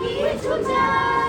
কিছু চাই।